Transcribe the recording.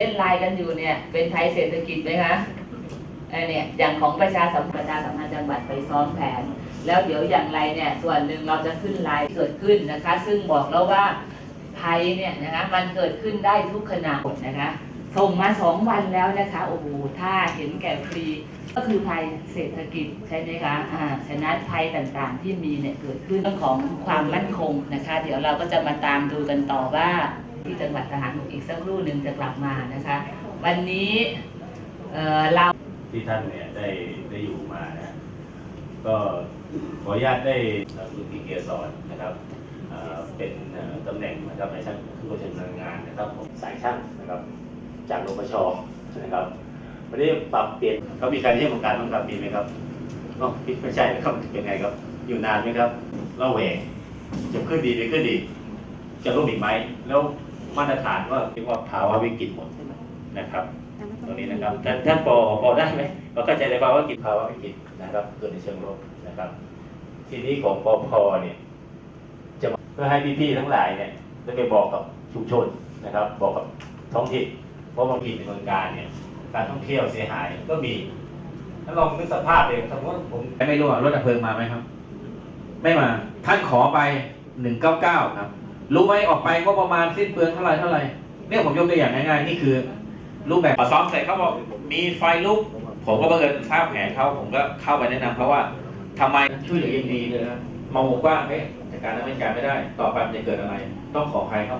เล่นไลน์กันอยู่เนี่ยเป็นไทยเศรษฐกิจไหมคะเอเนี่ยอย่างของประชาสัมพันธ์ประชาสัมพันธ์จังหวัดไปซ้อมแผน แล้วเดี๋ยวอย่างไรเนี่ยส่วนหนึ่งเราจะขึ้นไลน์เกิดขึ้นนะคะ ซึ่งบอกแล้วว่าภัยเนี่ยนะคะมันเกิดขึ้นได้ทุกขณะนะคะส่งมาสองวันแล้วนะคะโอ้โหถ้าเห็นแก่ฟรีก็คือภัยเศรษฐกิจใช่ไหมคะอ่าฉะนั้นภัยต่างๆที่มีเนี่ยเกิดขึ้นเรื่องของความมั่นคงนะคะ เดี๋ยวเราก็จะมาตามดูกันต่อว่า ที่จังหวัดทหารบกอีกสักครู่หนึ่งจะกลับมานะคะ วันนี้เเราที่ท่านเนี่ยได้ได้อยู่มานะก็ขออนุญาตได้คุณพีเกียรสอนนะครับเเป็นตำแหน่งนะครับในชั้นผู้บัญชารงานนะครับผมสายช่างนะครับจากรปชนะครับวันนี้ปรับเปลี่ยนเขามีการเยี่ยมโครงการบ้างครับมีไหมครับอ๋อไม่ใช่นะครับเป็นไงครับ อยู่นานไหมครับเล่าแหวงจะขึ้นดีหรือขึ้นดี จะลดอีกไหมแล้ว มาตรฐานว่าเรียกว่าภาวะวิกฤตหมดนะครับ ตรงนี้นะครับท่านท่านปอพอได้ไหมเราเข้าใจในภาวะวิกฤตภาวะวิกฤตนะครับเกิดในเชิงลบนะครับ ทีนี้ของปอพเนี่ยจะมาเพื่อให้พี่ๆทั้งหลายเนี่ยได้ไปบอกกับชุมชนนะครับ บอกกับท้องถิ่นเพราะบางทีในเมืองการเนี่ยการท่องเที่ยวเสียหายก็มีถ้าลองนึกสภาพเลยสมมติว่าผมไม่รู้ว่ารถดับเพลิงมาไหมครับ ไม่มาท่านขอไปหนึ่งเก้าเก้าครับ รู้ไหมออกไปก็ประมาณสิ้นเปลืองเท่าไหร่เท่าไหร่เนี่ยผมยกตัวอย่างง่ายๆนี่คือ รูปแบบพอซ้อมเสร็จเขาบอกมีไฟลุก ผมก็บังเอิญทราบแผนเขาผมก็เข้าไปแนะนำเขาว่าทำไมช่วยเหลือยังดีเลยนะมองกว้างเฮ้ยจัดการดำเนินการไม่ได้ ต่อไปมันจะเกิดอะไร ต้องขอใครครับ